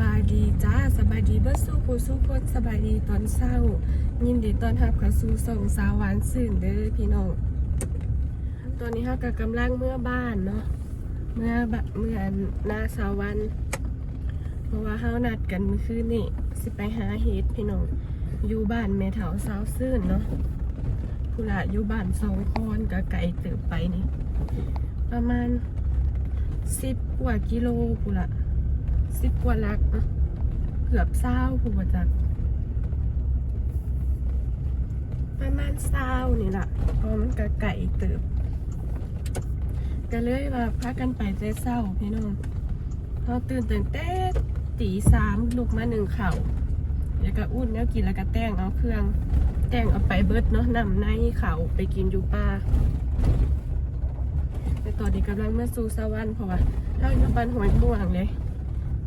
บายดีจ้าสบายดีเบิดสู้ผู้สู้คนสบายดีตอนเศร้า ยินดีตอนรับเข้าสู่ส่งสาวหวานสื่นเด้อพี่น้องตอนนี้เฮาก็กำลังเมื่อบ้านเนาะเมื่อบะเมื่อหน้าสาววันเพราะว่าเฮานัดกันเมื่อคืนนี่สิไปหาเฮ็ดพี่น้องอยู่บ้านแม่เฒ่าสาวซื่นเนาะผู้ละอยู่บ้านสองคนก็ไกลเติบไปนี่ ประมาณสิบกว่ากิโลผู้ละ สิบกว่าลักเนาะเกือบเศร้าผู้ประจักประมาณเศร้านี่แหละเพราะมันก็ไก่เติบก็เลยว่าพากันไปแต่เศร้าพี่น้องเราตื่นตั้งแต่ตีสามลุกมาหนึ่งเข่าวแล้วก็อุ่นแล้วกินแล้วก็แต่งเอาเครื่อง แต่งเอาไปเบิดเนาะนำในเข่าไปกินอยู่ป่าแต่ตอนนี้กำลังเมื่อสู่สวรรค์เพราะว่าเราอยู่บ้านหวยม่วงเลย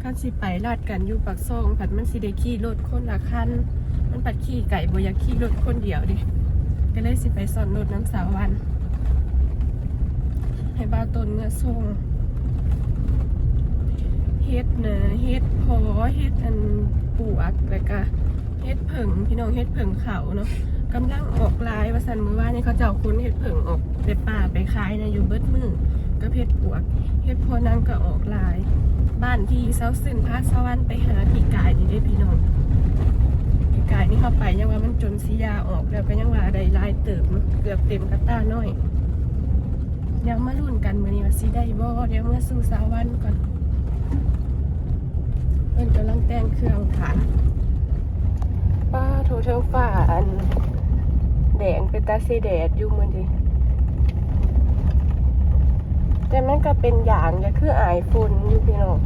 คันสิไปลาดกันอยู่ปักซอง ผัดมันสิได้ขี่รถคนละคันมันปัดขี่ไก่บอยากขี่รถคนเดียวดิก็เลยสิไปสอนรถน้ำสาววัน ให้บ้าต้นเมื่อส่งเฮ็ดเนอะเฮ็ดพอเฮ็ดอันปวกแล้วก็เฮ็ดเผิงพี่น้องเฮ็ดเผิงเขาเนาะกำลังออกลายว่าสันมือว่านี่เขาเจ้าคุ้นเฮ็ดเผิงออกไปป่าไปขายนะอยู่เบิดมือก็เฮ็ดปวกเฮ็ดพอนางก็ออกลาย บ้านที่เซาซึนพาสวรรค์ไปหาพี่กายนี่ได้พี่น้องพี่กายนี่เข้าไปยังว่ามันจนสียาออกแล้วก็ยังว่าได้ลายเติบเกือบเต็มกระต้าน้อยเดี๋ยวมาลุ้นกันมือนี้ว่าสิได้บ่เดี๋ยวเมื่อสู่สาวันก่อนเพิ่นกำลังแต่งเครื่องค่ะป้าโถเทิงฟ้าอันแดงเป็นตาสีแดดอยู่มือนี้แต่มันก็เป็นอย่างอย่าคืออายฝุ่นอยู่พี่น้อง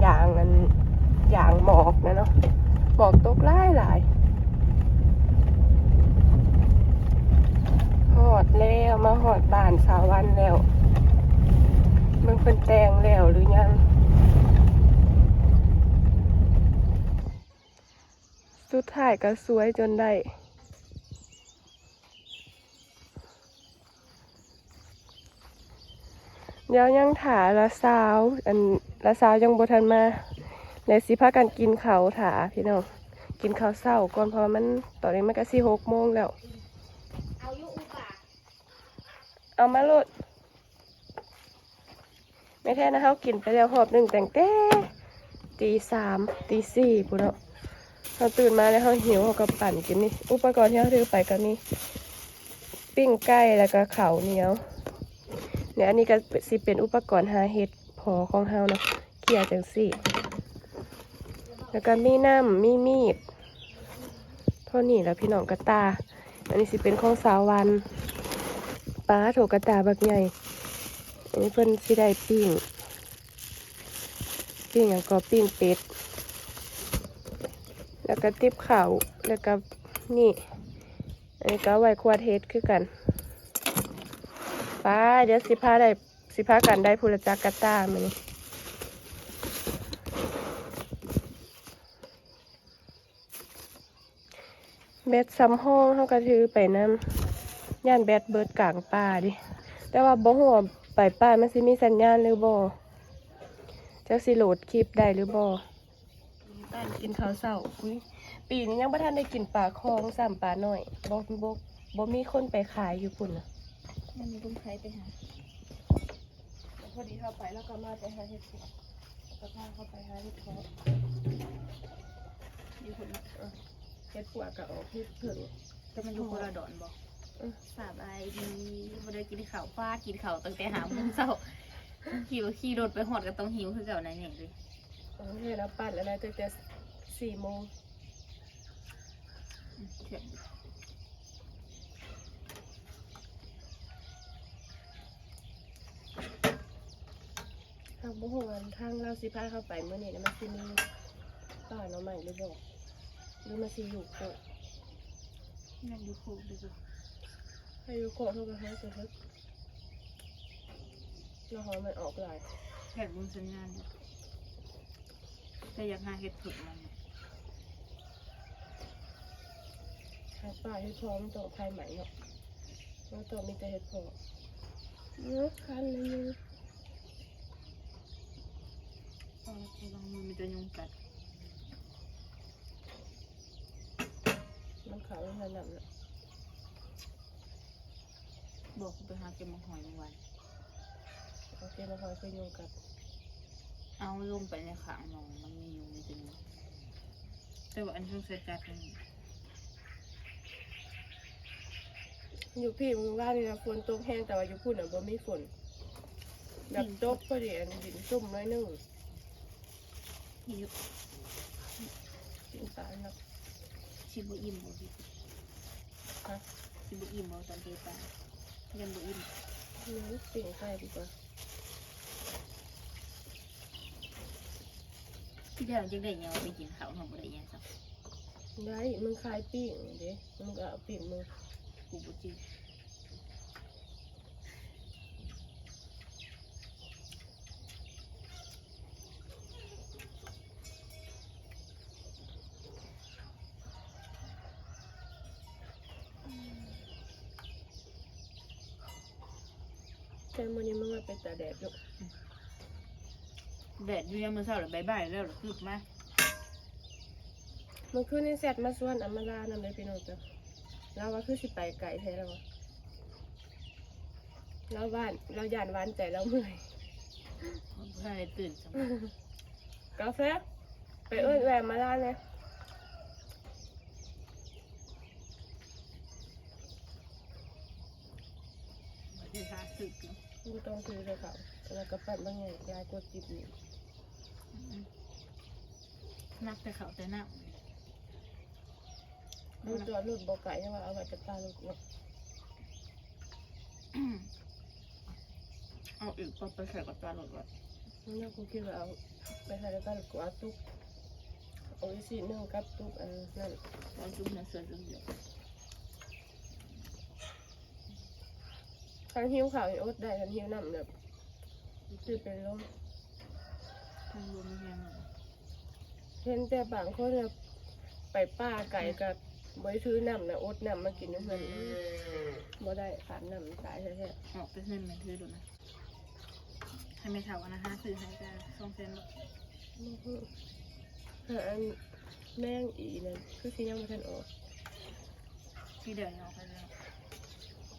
อย่างนั้นอย่างหมอกนะเนาะหมอกตกหลายหลายหอดแล้วมาหอดบ้านสาววันแล้วมันเป็นแตงแล้วหรือยังสุดท้ายก็สวยจนได้ เดี๋ ยวยังถาละสาวอันละสาวยังบ่ทันมาแล้วสิพากันกินเขาถาพี่น้องกินข้าวเช้าก่อนเพราะมันตอนนี้มันก็สิหกโมงแล้วเอายุอุบะเอามาลดไม่แท้นะเฮากินไปแล้วหอบหนึ่งแต่งแต่ตีสามตีสี่ปุ่นเนาะเราตื่นมาแล้วเฮาหิวเฮาก็ปั่นกินนี่ อุปกรณ์ที่เฮาถือไปก็มีปิ้งไก่แล้วก็เข้าเหนียว เนี่ยอันนี้ก็สิเป็นอุปกรณ์หาเห็ดพอของเฮาเนาะเขี่ยจังสี่ แล้วก็มีน้ำมีมีดเท่านี้แล้วพี่น้องกระตา อันนี้สิเป็นของสาววันปลาโถกระตาบักใหญ่ อันนี้เพิ่นสิได้ปิ้งปิ้งอย่างก็ปิ้งเป็ด แล้วก็ติบข่าวแล้วก็นี่ อันนี้ก็ไว้ควดเฮ็ดคือกัน ป้า เดี๋ยวสิพาได้สิพากันได้พูละจักกะตามันแบตซ้ำห้องเขาก็ถือไปน้ำย่านแบตเบิดกลางป่าดิ แต่ว่าบ่หัวไปป่ามันสิมีสัญญาณหรือบ่จักสิโหลดคลิปได้หรือบ่บ้านกินข้าวเช้าอุ้ยปีนี้ยังบ่ทันได้กินปลาคลองสามปลาหน้อยบ่บ่บ่มีคนไปขายอยู่พุ่นน่ะ มันมีลุงใครไปหาพอดีเข้าไปแล้วก็มาไปหาเห็ดเพาก็พาเข้าไปหาเห็ดเพาอยู่คนเห็ดปัวกับออกเห็ดเผือกก็มันอยู่คนละดอนบอกสาบายดีบ่ได้กินข้าวป้ากินข้าวตั้งแต่หาโมงเช้าขี่ขี่รถไปหอดก็ต้องหิวคือเก่านั่นเองเลยเอาเห็ดแล้วปั้นแล้วนะตั้งแต่สี่โมง อืมเถื่อน ทางบุหวนทางเราสิพาเข้าไปเมื่อนี้นะมันสิมีป่าหน่อใหม่หรือบอกหรือมันสิอยู่โกะนั่นอยู่คูดูดูให้อยู่โกะเท่ากับให้ตัวเพิ่แล้วหอมมันออกหลายแข่งบุญสัญญาณอยู่แต่อยากหาเห็ดผึ่งมันเนี่ยทางป่าเห็ดเพอมันต้องภายใหม่เนาะแล้วตัวมีแต่เห็ดเพอเออคันเลยมึ งก็ระวังมือมันจะยุงกัดมันขาวมันนำน่ะบอกกูไปหาเก็บมังหอยเมื่อวานโอเคมาคอยคือยุงกัดเอาลงไปในขางหนองมันมียุงมีจนแต่ว่าอันช่วงเสร็จกัดมันอยู่พี่มึงว่านี่นะฝนตกแห้งแต่ว่าอยู่พุ่นอะบ่มีฝนแบบตกพอดีอันดินซุ่มน้อยนึง หิวกินตายครับชิบุอิ่มบ่พี่ฮะชิบุอิ่มบ่ตอนเทปลายังบุอิ่มนี่เสียงใกล้ดีกว่าที่เดียวจึงได้ยังเอาไปกินข้าวหอมบ่ได้ยังสัก ได้มึงคลายปิ้งเด้มึงก็เอาปิ้งมึง กูบ่จื้อ แต่มื้อ นี้มึงว่าไปตาแดดลูกแดดอยู่ยามมื้อเช้าแล้วบ่ายๆแล้วล่ะคืบมามันคือในแซดมาส่วนอำมาลานำเลยพี่น้องจ้ะเราว่าคือสิไปไกลแท้แล้ววะเราบ้านเราย่านหวานใจเราเมื่อยมันบ่ทันได้ตื่นจังกาแฟไปเอิ้นแหวมมาลานเลย บ่ได้หาสึก อยู่กูต้องซื้อเลยค่ะแล้วก็ปั่นบางไงยายกดจิบนี่อืมนักแต่ข้าวแต่น้ำมึงจอดรถบ่ไก่ใช่ว่าเอาไว้จะตารถเนาะเอาอีกก็ไปใส่กับจานรถไว้แล้วกูคิดว่าเอาไปใส่ในบ้านกูเอาตุ๊กเอาอีกสิหนึ่งกับตุ๊กอันนั้นเอาจุ่มในเสื้อจุ่มเดียว คันหิวข่าวนี่อดได้คันหิวน้ำแบบคือเป็นลมทั้งรวมไม่แห้งเลยเห็นแต่บางคนน่ะไปป้าไก่กับบ่ได้ซื้อน้ำนะอดน้ำมากินน้ำมันบ่ได้ขาดน้ำตายแท้ออกไปเส้นแมนถือดูนะให้ไม่เท่าอันนะฮะซื้อให้จ้าสองเซนบ่ๆบ่ฮู้หาอันแม่งอีนั่นคือสิยังบ่ทันออกที่เดียวยังออกไปแล้ว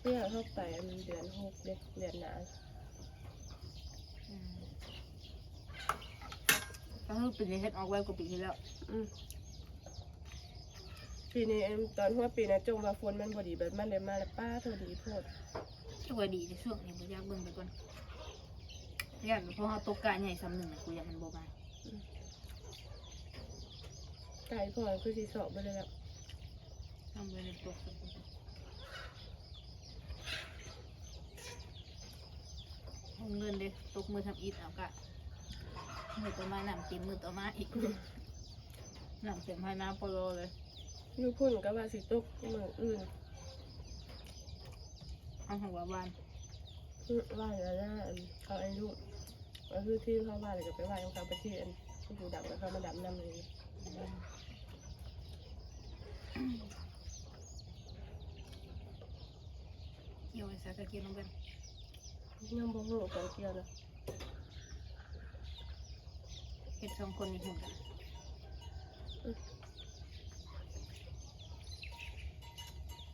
เพื่อเข้าไปอันเดือนหกเดือนเดือนหนาอืมก็คือปีนี้เฮ็ดออกไว้กว่าปีที่แล้วอืมปีนี้อันตอนหัวปีนะจงว่าฝนมันบ่ดีแบบมันเลยมาแล้วป้าเท่าดีโพดที่ว่าดีในช่วงนี้บ่อยากเบิ่งไปก่อนอยากเพราะเขาตกกะใหญ่ซ้ำหนึ่งนะกูอยากมันบ่มาไก่พอคือสิสอบบ่ได้แล้วทำไปในตก เอาเงินเด้ตกมือทำอีทเอากะมือต่อมาหนำเต็มมือต่อมาอีกหนำเต็มให้น้ำโปโลเลยอยู่พุ่นก็ว่าสิตกเมืองอื่นเอาหัววานคือว่าแล้วนะอันเขาอายุก็คือที่เขาว่าเลยก็ไปว่าของเขาไปที่อันที่อยู่ดับแล้วเขามาดับน้ำเลยเกี่ยวไอ้สากะเกียวลงไป ยังบ่รู้กันเกี่ยวนะเห็ดสองคนนี่หุ่นกัน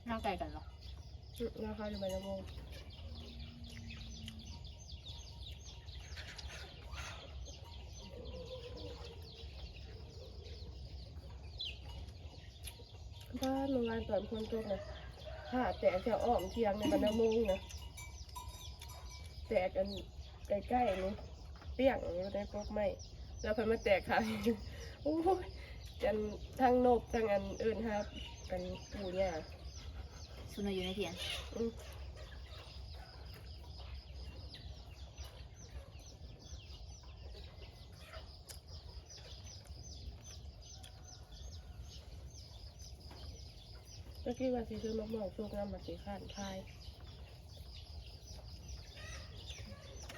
น่าไกลกันเหรออืมแล้วเขาจะไปละโมงบ้านเมื่อวานตอนคนตกนะถ้าแต่จะอ้อมเทียงในบรรณมงนะ แตกกันใกล้ๆนี่เปี้ยงอยู่ในพวกไม้แล้วเพิ่นมาแตกค่ะโอ้ยจันทั้งนบทั้งอันอื่นครับกันปูเนี่ยสุนอยู่ในเถียงอืมเมื่อกี้ว่าสิซื้อมะม่วงสุกน้ำมาสีข้านทาย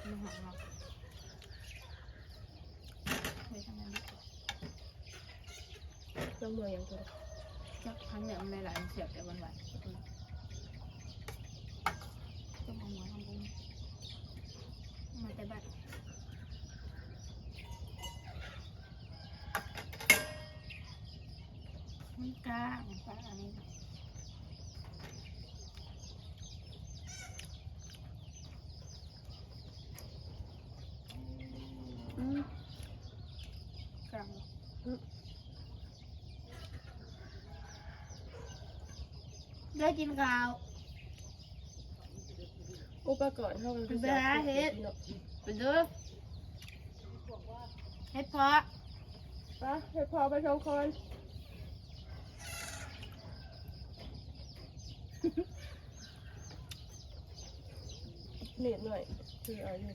ไม่หอมหรอกไปทำงานดีกว่ามะม่วงอย่างตัวจักทั้งเนี่ยมันหลายๆเสียบแต่วันๆก็มองหัวทำบุญมาแต่บ้าน กล้างปลาอันนี้ อืม กล้าง ได้กินข้าว อุปกรณ์เท่ากันไปหาเฮ็ด ไปเด้อเฮ็ดเพาะไปให้พอไปชมคนเน็ตหน่อยคือเอาอยู่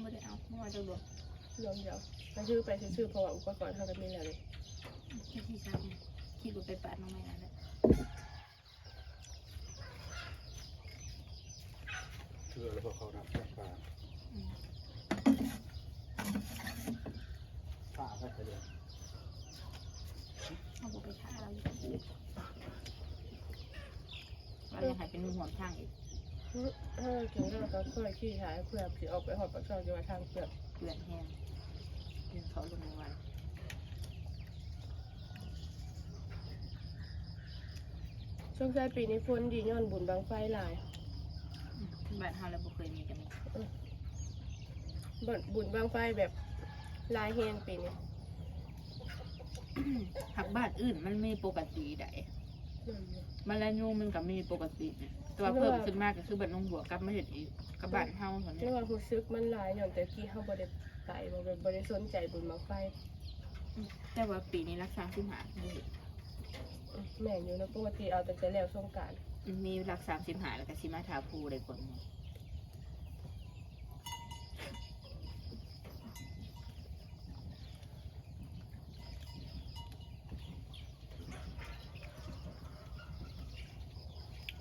ไม่ได้เอาไม่ว่าจะหลวงรวมเดียวไปชื่อไปชื่อเพราะว่าอุปกรณ์เท่ากันไม่แล้วเลยแค่ที่ซักที่บุไปปาดน้องใหม่นั่นแหละ เชื่ อแล้วพอเขารับจากปลาอืมปลาก็จะเรียนเอาบุไปท่าเราอยู่เรายังหายเป็นมือหัวทางอีกถ้าเราถึงเราก็ค่อยขี้หายเพื่อสิออกไปหอบปากช่องจะมาทางเปลือกเกลือนแห้งเกลือนเขาลงในวันช่วงท้ายปีนี้ฝนดีย้อนบุญบางไฟหลายอืม บ้านเฮาแล้วบ่เคยมีกันนี่บุญบุญบางไฟแบบลายแห้งปีนี้หักบ้านอื่นมันมีปกติได้อืมมันละยูมันก็มีปกติเนี่ยแต่ว่าเพิ่มขึ้นมากก็คือบ้านน้องบัวกับมาเห็ดอีกกับบ้านเฮาเท่านี้เรียกว่ารู้สึกมันหลายอย่างแต่กี้เขาบริไปบ่ได้บริสนใจบุญบางไฟ แต่ว่าปีนี้รักษาขึ้นหาอืมแม่นอยู่นะปกติเอาแต่จะแล้วสงกราร มีรักษาสิมหาแล้วก็สิมาทาภูเลยคนหนึ่ง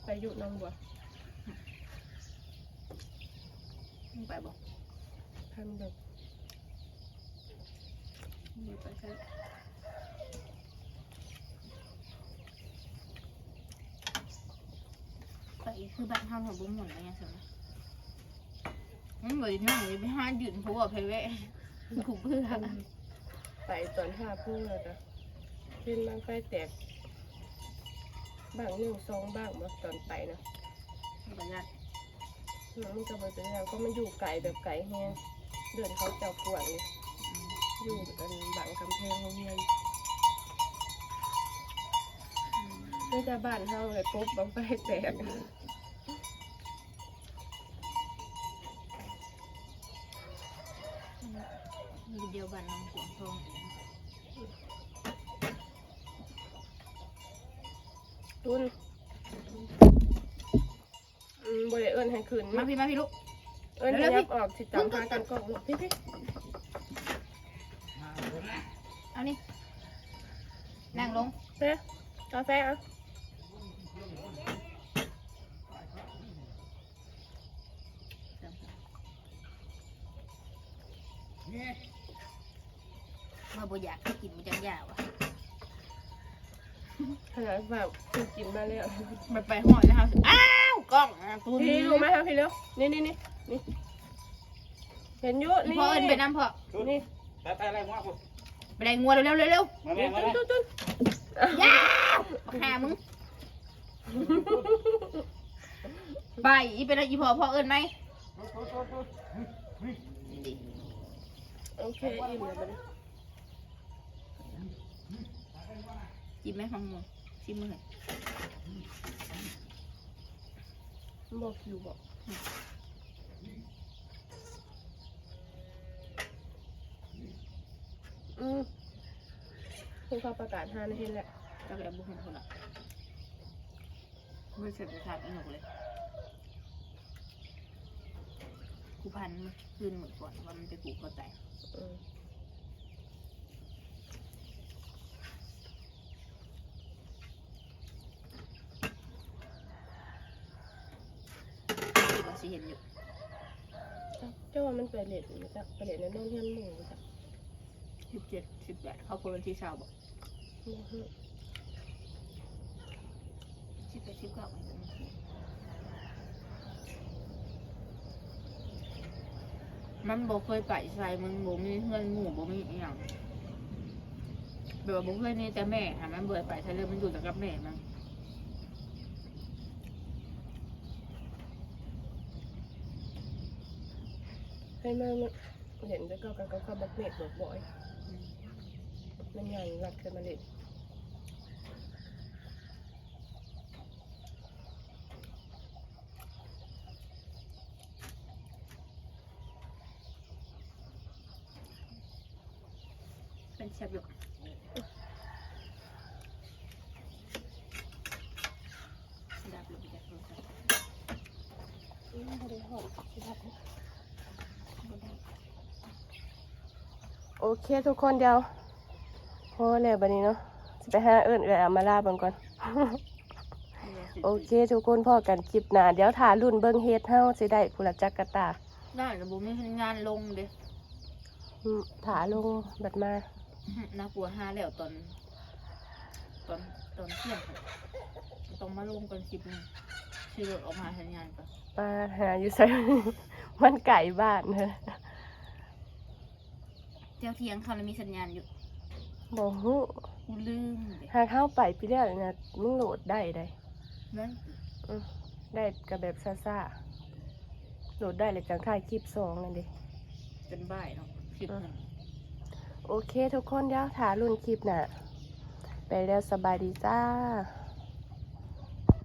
ไปอยู่หน้องบัวมึงไปบอกทำเด็กมึงไปใช่ไป คือบ้านเฮาของบุ้มหมุนอะไรเงี้ยสิมันเหมือนนั่งอยู่ไปห้ายืนผัวไปแวะขู่เพื่อไปตอนห้าพุ่งแล้วจ้ะเป็นบางไฟแตกบางหนึ่งสองบางมาตอนไปนะประหยัดน้องมันก็บเป็นแล้วก็มันอยู่ไกลแบบไกลแฮงเดินเขาเจ้ากวนนี่อยู่กันบังกำแพงโรงเรียนไม่จะบ้านเฮาเลยปุ๊บบางไฟแตก เดียวบ้านน้องขวงทองเองตุนอืมบริเอิญให้คืนมาพี่มาพี่ลูกเอิญให้ยับออกสิตามพากันกล้องลูกพี่พี่เอานี่นั่งลงเซ่กาแฟอะ มาบ่อยากให้กินมันจังยาวอะขนาดแบบคือกินมาแล้วมันไปหอดแล้วครับอ้าวกล้องอะตุนพี่รู้ไหมครับพี่เร็วนี่นี่นี่นี่เห็นอยุอีนี่พ่อเอินไปน้ำพ่อนี่ไปไปอะไรมั่วปุ๊บไปได้งัวเร็วเร็วเร็วเร็วมาแม่มาตุนแม่ตุนตุนยาวมาหามึงไปอีไปแล้วอีพ่อพ่อเอินไหมนี่ดิโอเคอิ่มแล้วบัดนี้ จิ้มไหมฟังมึงชิมมือบอกอยู่บอกอืมคุณเขาประกาศห้านาทีแหละก็แบบบุกเห็นคนละไม่เสร็จไปทานอีหนุกเลยกูพันมันคืนเหมือนก่อนว่ามันไปปลูกเขาแตกอืมที่เราสิ เห็นอยู่เจ้าว่ามันไปเล็ดอยู่จ้ะไปเล็ดในโน่นเฮียนหมูจ้ะสิบเจ็ดสิบแปดเขาคนวันที่เช้าบอกอือฮึสิบแปดสิบเก้ามันบอกเคยไปใส่มึงบ่มีเพื่อนหมู่บ่มีอหย่างแบบว่าบุ้งเคยนี่แต่แม่หามันเบื่อไปใช้เรื่องมันอยู่แต่กับแม่มัน ให้มามันเห็นแล้วก็กันก็เข้าบักเมดบอกบ่อยมันยังรักเคยมาเล่นเป็นแซ่บอยู่ดับลงไปจากโทรศัพท์ โอเคทุกคนเดียวพอแล้วบัดนี้เนาะสิไปหาเอิ้นเอื้อยเอามาลาเบิ่งก่อนโอเค ทุกคนพอกันคลิปหน้าเดี๋ยวถ่ารุ่นเบิ่งเฮ็ดเฮาสิได้ผู้ละจักกะตาได้แต่บุ้งไม่งานลงเด้อืมถาลงบัดมาน่ากลัวห้าแล้วตอน ตอนตอนเที่ยงค่ะต้องมาลงก่อนคลิปหนึงชื่อรถออกมาสัญญาณก่อนมาหาอยู่ไสมันไก่บ้านเด้อเที่ยวเที่ยงเขาแล้วมีสัญญาณอยู่บ่ฮู้กูลืมเด้หากเข้าไปพี่แล้วนะมึงโหลดได้ได้นั่นอืมได้กับแบบซ่าๆโหลดได้เลยจังค่ายคลิปสองนั่นดิเป็นบ่ายเนาะคลิปหนึงโอเค ทุกคนเดี๋ยวถ่ารุ่นคลิปน่ะ ไปแล้วสบายดีจ้า